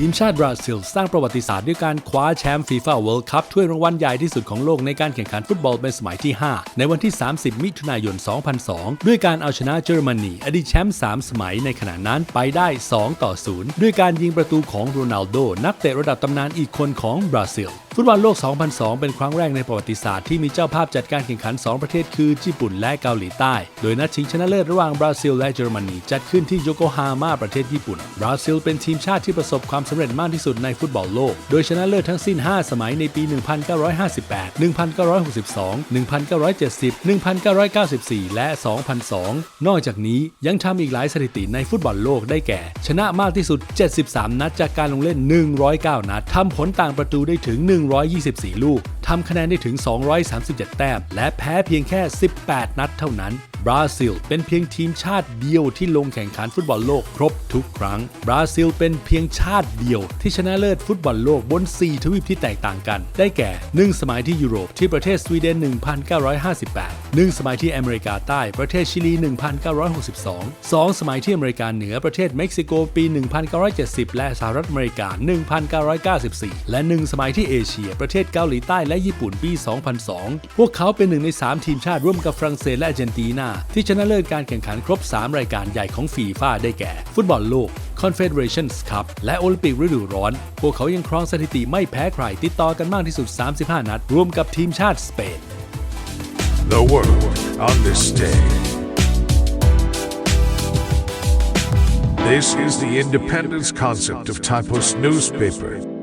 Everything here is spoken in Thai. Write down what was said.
ทีมชาติบราซิล สร้างประวัติศาสตร์ด้วยการคว้าแชมป์ฟีฟ่าเวิลด์คัพถ้วยรางวัลใหญ่ที่สุดของโลกในการแข่งขันฟุตบอลเป็นสมัยที่ 5 ในวันที่ 30 มิถุนายน 2002 ด้วยการเอาชนะเยอรมนีอดีตแชมป์ 3 สมัยในขณะนั้นไปได้ 2 ต่อ 0 ด้วยการยิงประตูของโรนัลโด นักเตะระดับตำนานอีกคนของบราซิลฟุตบอลโลก 2002 เป็นครั้งแรกในประวัติศาสตร์ที่มีเจ้าภาพจัดการแข่งขัน 2 ประเทศคือญี่ปุ่นและเกาหลีใต้ โดยนัดชิงชนะเลิศระหว่างบราซิลและเยอรมนีจัดขึ้นที่โยโกฮาม่าประเทศญี่ปุ่น บราซิลเป็นทีมชาติที่ประสบความสำเร็จมากที่สุดในฟุตบอลโลก โดยชนะเลิศทั้งสิ้น 5 สมัยในปี 1958 1962 1970 1994 และ 2002 นอกจากนี้ยังทำอีกหลายสถิติในฟุตบอลโลกได้แก่ ชนะมากที่สุด 73 นัดจากการลงเล่น 109 นัดทำผลต่างประตูได้ถึง 124 ลูกทำคะแนนได้ถึง 237 แต้ม และแพ้เพียงแค่ 18 นัดเท่านั้น บราซิล เป็นเพียงทีมชาติเดียวที่ลงแข่งขันฟุตบอลโลกครบทุกครั้ง บราซิลเป็นเพียงชาติเดียวที่ชนะเลิศฟุตบอลโลกบน 4 ทวีปที่แตกต่างกัน ได้แก่ 1 สมัยที่ยุโรปที่ประเทศสวีเดน 1958 1 สมัยที่อเมริกาใต้ประเทศชิลี 1962 2 สมัยที่อเมริกาเหนือประเทศเม็กซิโกปี 1970 และสหรัฐอเมริกา 1994 และ 1 สมัยที่เอเชีย ประเทศเกาหลีใต้และญี่ปุ่นปี 2002 พวกเขาเป็นหนึ่งใน 3 ทีมชาติร่วมกับฝรั่งเศสและอาร์เจนตินาที่ชนะเลิศการแข่งขันครบ 3 รายการใหญ่ของฟีฟ่าได้แก่ ฟุตบอลโลก Confederations Cup และโอลิมปิกฤดูร้อน พวกเขายังครองสถิติไม่แพ้ใคร ติดต่อกันมากที่สุด 35 นัด รวมกับทีมชาติสเปน The world on this day. This is the independence concept of Typos newspaper.